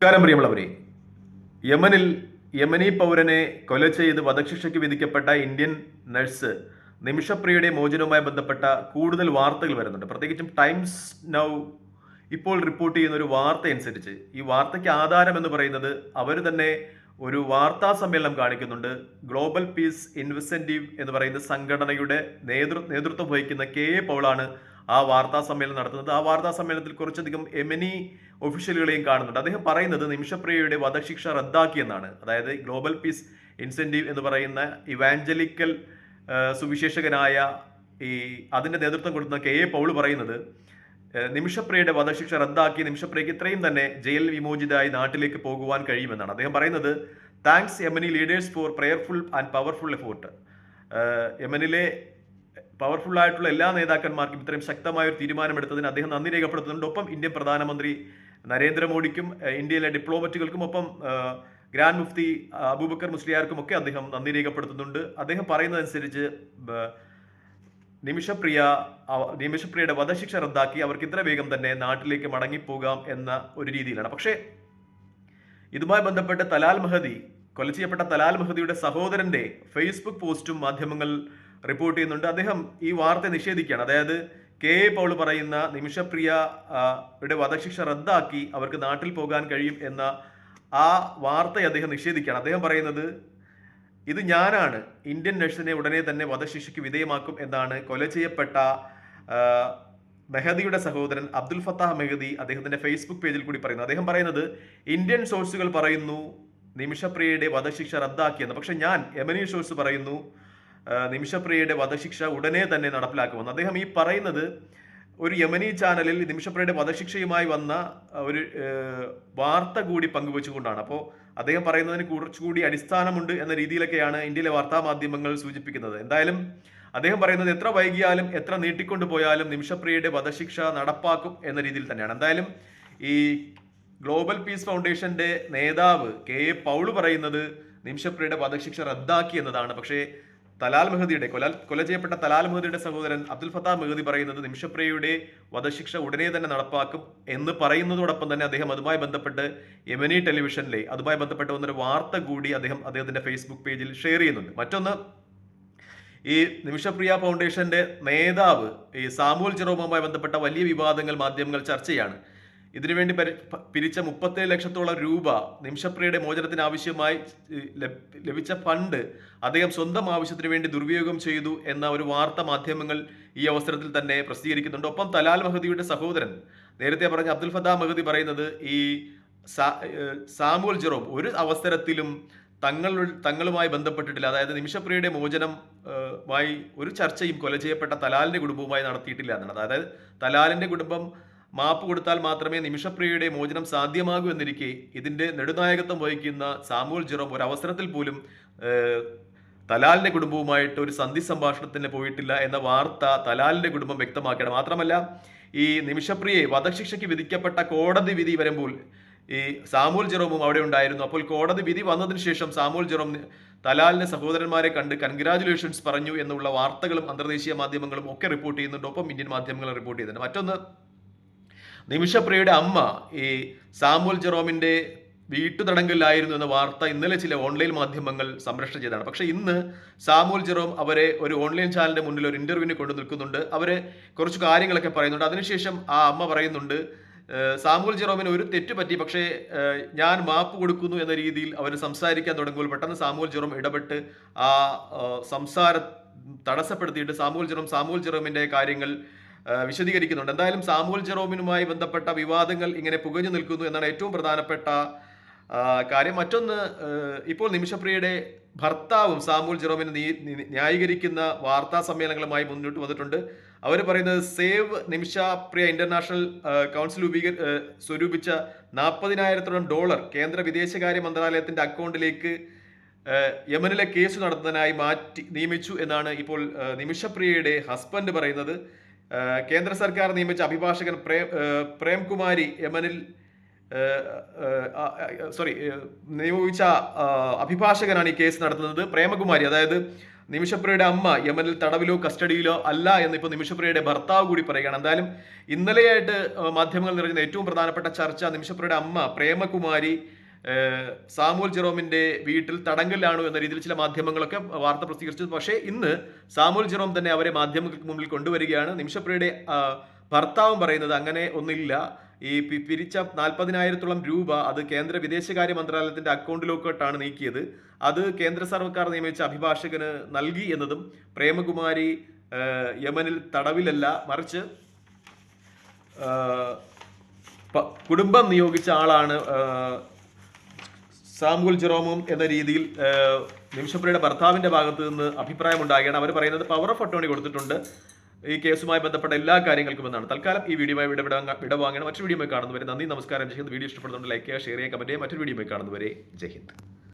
നമസ്കാരം പ്രിയമുള്ളവരെ. യമനിൽ യമനി പൗരനെ കൊല ചെയ്ത് വധശിക്ഷയ്ക്ക് വിധിക്കപ്പെട്ട ഇന്ത്യൻ നഴ്സ് നിമിഷപ്രിയയുടെ മോചനവുമായി ബന്ധപ്പെട്ട കൂടുതൽ വാർത്തകൾ വരുന്നുണ്ട്. പ്രത്യേകിച്ചും ടൈംസ് നൗ ഇപ്പോൾ റിപ്പോർട്ട് ചെയ്യുന്ന ഒരു വാർത്ത അനുസരിച്ച് ഈ വാർത്തയ്ക്ക് ആധാരം എന്ന് പറയുന്നത് അവർ തന്നെ ഒരു വാർത്താ സമ്മേളനം കാണിക്കുന്നുണ്ട്. ഗ്ലോബൽ പീസ് ഇൻവെസ്റ്റീവ് എന്ന് പറയുന്ന സംഘടനയുടെ നേതൃ നേതൃത്വം വഹിക്കുന്ന കെ എ പൗളാണ് ആ വാർത്താ സമ്മേളനം നടത്തുന്നത്. ആ വാർത്താ സമ്മേളനത്തിൽ കുറച്ചധികം എമിനി ഒഫീഷ്യലുകളെയും കാണുന്നുണ്ട്. അദ്ദേഹം പറയുന്നത് നിമിഷപ്രിയയുടെ വധശിക്ഷ റദ്ദാക്കിയെന്നാണ്. അതായത് ഗ്ലോബൽ പീസ് ഇൻസെന്റീവ് എന്ന് പറയുന്ന ഇവാഞ്ചലിക്കൽ സുവിശേഷകനായ ഈ അതിന്റെ നേതൃത്വം കൊടുക്കുന്ന കെ എ പൗൾ പറയുന്നത് നിമിഷപ്രിയയുടെ വധശിക്ഷ റദ്ദാക്കി നിമിഷപ്രിയയ്ക്ക് ഇത്രയും തന്നെ ജയിൽ വിമോചിതയായി നാട്ടിലേക്ക് പോകുവാൻ കഴിയുമെന്നാണ്. അദ്ദേഹം പറയുന്നത് thanks Yemeni leaders for prayerful and powerful effort യമനിലെ പവർഫുൾ ആയിട്ടുള്ള എല്ലാ നേതാക്കന്മാർക്കും ഇത്രയും ശക്തമായ ഒരു തീരുമാനമെടുത്തതിന് അദ്ദേഹം നന്ദി രേഖപ്പെടുത്തുന്നുണ്ട്. ഒപ്പം ഇന്ത്യൻ പ്രധാനമന്ത്രി നരേന്ദ്രമോദിക്കും ഇന്ത്യയിലെ ഡിപ്ലോമറ്റുകൾക്കും ഒപ്പം ഗ്രാൻഡ് മുഫ്തി അബൂബക്കർ മുസ്ലിയാർക്കും ഒക്കെ അദ്ദേഹം നന്ദി രേഖപ്പെടുത്തുന്നുണ്ട്. അദ്ദേഹം പറയുന്നതനുസരിച്ച് നിമിഷപ്രിയ നിമിഷപ്രിയയുടെ വധശിക്ഷ റദ്ദാക്കി അവർക്ക് ഇത്ര വേഗം തന്നെ നാട്ടിലേക്ക് മടങ്ങിപ്പോകാം എന്ന ഒരു രീതിയിലാണ്. പക്ഷേ ഇതുമായി ബന്ധപ്പെട്ട് തലാൽ മഹദി കൊല ചെയ്യപ്പെട്ട തലാൽ മഹദിയുടെ സഹോദരന്റെ ഫേസ്ബുക്ക് പോസ്റ്റും മാധ്യമങ്ങൾ റിപ്പോർട്ട് ചെയ്യുന്നുണ്ട്. അദ്ദേഹം ഈ വാർത്ത നിഷേധിക്കുകയാണ്. അതായത് കെ എ പൗൾ പറയുന്ന നിമിഷപ്രിയ ആ, യുടെ വധശിക്ഷ റദ്ദാക്കി അവർക്ക് നാട്ടിൽ പോകാൻ കഴിയും എന്ന ആ വാർത്തയെ അദ്ദേഹം നിഷേധിക്കുകയാണ്. അദ്ദേഹം പറയുന്നത് ഇത് ഞാനാണ്. ഇന്ത്യൻ നഴ്സിനെ ഉടനെ തന്നെ വധശിക്ഷയ്ക്ക് വിധേയമാക്കും എന്നാണ് കൊല ചെയ്യപ്പെട്ട മെഹദിയുടെ സഹോദരൻ അബ്ദുൽ ഫത്താഹ് മെഹദി അദ്ദേഹത്തിന്റെ ഫേസ്ബുക്ക് പേജിൽ കൂടി പറയുന്നു. അദ്ദേഹം പറയുന്നത് ഇന്ത്യൻ സോഴ്സുകൾ പറയുന്നു നിമിഷപ്രിയയുടെ വധശിക്ഷ റദ്ദാക്കിയെന്ന്. പക്ഷെ ഞാൻ എമനി സോഴ്സ് പറയുന്നു നിമിഷപ്രിയയുടെ വധശിക്ഷ ഉടനെ തന്നെ നടപ്പിലാക്കുമെന്ന്. അദ്ദേഹം ഈ പറയുന്നത് ഒരു യമനി ചാനലിൽ നിമിഷപ്രിയയുടെ വധശിക്ഷയുമായി വന്ന ഒരു വാർത്ത കൂടി പങ്കുവെച്ചുകൊണ്ടാണ്. അപ്പോൾ അദ്ദേഹം പറയുന്നതിന് കുറച്ചുകൂടി അടിസ്ഥാനമുണ്ട് എന്ന രീതിയിലൊക്കെയാണ് ഇന്ത്യയിലെ വാർത്താ മാധ്യമങ്ങൾ സൂചിപ്പിക്കുന്നത്. എന്തായാലും അദ്ദേഹം പറയുന്നത് എത്ര വൈകിയാലും എത്ര നീട്ടിക്കൊണ്ടു പോയാലും നിമിഷപ്രിയയുടെ വധശിക്ഷ നടപ്പാക്കും എന്ന രീതിയിൽ തന്നെയാണ്. എന്തായാലും ഈ ഗ്ലോബൽ പീസ് ഫൗണ്ടേഷന്റെ നേതാവ് കെ എ പൗൾ പറയുന്നത് നിമിഷപ്രിയയുടെ വധശിക്ഷ റദ്ദാക്കി എന്നതാണ്. പക്ഷേ തലാൽ മെഹദിയുടെ കൊല കൊല ചെയ്യപ്പെട്ട തലാൽ മെഹദിയുടെ സഹോദരൻ അബ്ദുൽ ഫത്താ മെഹദി പറയുന്നത് നിമിഷപ്രിയയുടെ വധശിക്ഷ ഉടനെ തന്നെ നടപ്പാക്കും എന്ന് പറയുന്നതോടൊപ്പം തന്നെ അദ്ദേഹം അതുമായി ബന്ധപ്പെട്ട് യമനി ടെലിവിഷനിലെ അതുമായി ബന്ധപ്പെട്ട് വന്നൊരു വാർത്ത കൂടി അദ്ദേഹം അദ്ദേഹത്തിന്റെ ഫേസ്ബുക്ക് പേജിൽ ഷെയർ ചെയ്യുന്നുണ്ട്. മറ്റൊന്ന് ഈ നിമിഷപ്രിയ ഫൗണ്ടേഷന്റെ നേതാവ് ഈ സാമൂൽ ചെറോമുമായി ബന്ധപ്പെട്ട വലിയ വിവാദങ്ങൾ മാധ്യമങ്ങൾ ചർച്ചയാണ് ഇതിനുവേണ്ടി പിരിച്ച മുപ്പത്തേഴ് ലക്ഷത്തോളം രൂപ നിമിഷപ്രിയയുടെ മോചനത്തിന് ആവശ്യമായി ലഭിച്ച ഫണ്ട് അദ്ദേഹം സ്വന്തം ആവശ്യത്തിന് വേണ്ടി ദുർവിനിയോഗം ചെയ്തു എന്ന ഒരു വാർത്ത മാധ്യമങ്ങൾ ഈ അവസരത്തിൽ തന്നെ പ്രസിദ്ധീകരിക്കുന്നുണ്ട്. ഒപ്പം തലാൽ മഹദിയുടെ സഹോദരൻ നേരത്തെ പറഞ്ഞ അബ്ദുൽ ഫത്താ മഹദി പറയുന്നത് ഈ സാമുൽ ജെറോം ഒരു അവസരത്തിലും തങ്ങൾ തങ്ങളുമായി ബന്ധപ്പെട്ടിട്ടില്ല. അതായത് നിമിഷപ്രിയയുടെ മോചനം ഏഹ്, മായി ഒരു ചർച്ചയും കൊല ചെയ്യപ്പെട്ട തലാലിന്റെ കുടുംബവുമായി നടത്തിയിട്ടില്ല എന്നാണ്. അതായത് തലാലിന്റെ കുടുംബം മാപ്പ് കൊടുത്താൽ മാത്രമേ നിമിഷപ്രിയയുടെ മോചനം സാധ്യമാകൂ എന്നിരിക്കെ ഇതിന്റെ നെടുനായകത്വം വഹിക്കുന്ന സാമുവൽ ജിറോം ഒരു അവസരത്തിൽ പോലും തലാലിന്റെ കുടുംബവുമായിട്ട് ഒരു സന്ധി സംഭാഷണത്തിന് പോയിട്ടില്ല എന്ന വാർത്ത തലാലിന്റെ കുടുംബം വ്യക്തമാക്കണം. മാത്രമല്ല ഈ നിമിഷപ്രിയെ വധശിക്ഷയ്ക്ക് വിധിക്കപ്പെട്ട കോടതി വിധി വരുമ്പോൾ ഈ സാമുൽ ജെറോമും അവിടെ ഉണ്ടായിരുന്നു. അപ്പോൾ കോടതി വിധി വന്നതിന് ശേഷം സാമുൽ ജെറോം തലാലിന്റെ സഹോദരന്മാരെ കണ്ട് കൺഗ്രാചുലേഷൻസ് പറഞ്ഞു എന്നുള്ള വാർത്തകളും അന്തർദേശീയ മാധ്യമങ്ങളും ഒക്കെ റിപ്പോർട്ട് ചെയ്യുന്നുണ്ട്. ഒപ്പം ഇന്ത്യൻ മാധ്യമങ്ങൾ റിപ്പോർട്ട് ചെയ്യുന്നുണ്ട്. മറ്റൊന്ന് നിമിഷപ്രിയയുടെ അമ്മ ഈ സാമുൽ ജെറോമിന്റെ വീട്ടുതടങ്കലിലായിരുന്നു എന്ന വാർത്ത ഇന്നലെ ചില ഓൺലൈൻ മാധ്യമങ്ങൾ സംരക്ഷണം ചെയ്തതാണ്. പക്ഷെ ഇന്ന് സാമുൽ ജെറോം അവരെ ഒരു ഓൺലൈൻ ചാനലിന്റെ മുന്നിൽ ഒരു ഇന്റർവ്യൂവിന് കൊണ്ടു നിൽക്കുന്നുണ്ട്. അവരെ കുറച്ച് കാര്യങ്ങളൊക്കെ പറയുന്നുണ്ട്. അതിനുശേഷം ആ അമ്മ പറയുന്നുണ്ട് സാമുൽ ജെറോമിന് ഒരു തെറ്റ് പറ്റി. പക്ഷേ ഞാൻ മാപ്പ് കൊടുക്കുന്നു എന്ന രീതിയിൽ അവർ സംസാരിക്കാൻ തുടങ്ങുമ്പോൾ പെട്ടെന്ന് സാമുൽ ജെറോം ഇടപെട്ട് ആ സംസാര തടസ്സപ്പെടുത്തിയിട്ട് സാമുൽ ജെറോം സാമുൽ ജെറോമിന്റെ കാര്യങ്ങൾ വിശദീകരിക്കുന്നുണ്ട്. എന്തായാലും സാമുൽ ജെറോമിനുമായി ബന്ധപ്പെട്ട വിവാദങ്ങൾ ഇങ്ങനെ പുകഞ്ഞു നിൽക്കുന്നു എന്നാണ് ഏറ്റവും പ്രധാനപ്പെട്ട കാര്യം. മറ്റൊന്ന് ഇപ്പോൾ നിമിഷപ്രിയയുടെ ഭർത്താവും സാമുൽ ജെറോമിനെ ന്യായീകരിക്കുന്ന വാർത്താ സമ്മേളനങ്ങളുമായി മുന്നോട്ട് വന്നിട്ടുണ്ട്. അവർ പറയുന്നത് സേവ് നിമിഷപ്രിയ ഇന്റർനാഷണൽ കൗൺസിൽ രൂപീക സ്വരൂപിച്ച നാൽപ്പതിനായിരത്തോളം ഡോളർ കേന്ദ്ര വിദേശകാര്യ മന്ത്രാലയത്തിന്റെ അക്കൗണ്ടിലേക്ക് യമനിലെ കേസ് നടത്തുന്നതിനായി മാറ്റി നിയമിച്ചു എന്നാണ് ഇപ്പോൾ നിമിഷപ്രിയയുടെ ഹസ്ബൻഡ് പറയുന്നത്. കേന്ദ്ര സർക്കാർ നിയമിച്ച അഭിഭാഷകൻ പ്രേം പ്രേംകുമാരി യമനിൽ സോറി നിയമിച്ച അഭിഭാഷകനാണ് ഈ കേസ് നടത്തുന്നത്. പ്രേമകുമാരി അതായത് നിമിഷപ്രിയയുടെ അമ്മ യമനിൽ തടവിലോ കസ്റ്റഡിയിലോ അല്ല എന്നിപ്പോൾ നിമിഷപ്രിയയുടെ ഭർത്താവ് കൂടി പറയുകയാണ്. എന്തായാലും ഇന്നലെയായിട്ട് മാധ്യമങ്ങൾ നിറഞ്ഞ ഏറ്റവും പ്രധാനപ്പെട്ട ചർച്ച നിമിഷപ്രിയയുടെ അമ്മ പ്രേമകുമാരി സാമുവൽ ജെറോമിന്റെ വീട്ടിൽ തടങ്കലാണോ എന്ന രീതിയിൽ ചില മാധ്യമങ്ങളൊക്കെ വാർത്ത പ്രസിദ്ധീകരിച്ചു. പക്ഷേ ഇന്ന് സാമുവൽ ജെറോം തന്നെ അവരെ മാധ്യമങ്ങൾക്ക് മുമ്പിൽ കൊണ്ടുവരികയാണ്. നിമിഷപ്രിയയുടെ ആ, ഭർത്താവും പറയുന്നത് അങ്ങനെ ഒന്നില്ല ഈ പിരിച്ച നാൽപ്പതിനായിരത്തോളം രൂപ അത് കേന്ദ്ര വിദേശകാര്യ മന്ത്രാലയത്തിന്റെ അക്കൗണ്ടിലോട്ടാണ് നീക്കിയത്. അത് കേന്ദ്ര സർക്കാർ നിയമിച്ച അഭിഭാഷകന് നൽകി എന്നതും പ്രേമകുമാരി യമനിൽ തടവിലല്ല മറിച്ച് കുടുംബം നിയോഗിച്ച ആളാണ് ആ, സാമുവൽ ജെറോമും എന്ന രീതിയിൽ നിമിഷപ്പുരയുടെ ഭർത്താവിന്റെ ഭാഗത്ത് നിന്ന് അഭിപ്രായം ഉണ്ടാകുകയാണ് അവർ പറയുന്നത് പവർ ഓഫ് അട്ടോണി കൊടുത്തിട്ടുണ്ട്. ഈ കേസുമായി ബന്ധപ്പെട്ട എല്ലാ കാര്യങ്ങൾക്കും എന്നാണ്. തൽക്കാലം ഈ വീഡിയോയുമായി വിട വിടവാങ്ങണം മറ്റൊരു വീഡിയോ കാണുന്നവരെ നന്ദി നമസ്കാരം. ജയ്ഹിന്ദ് വീഡിയോ ഇഷ്ടപ്പെടുന്നുണ്ട് ലൈക്ക് ചെയ്യുക ഷെയർ ചെയ്യുക കമന്റ് ചെയ്യുക. മറ്റൊരു വീഡിയോ കാണുന്നവരെ ജയ് ഹിന്ദ്.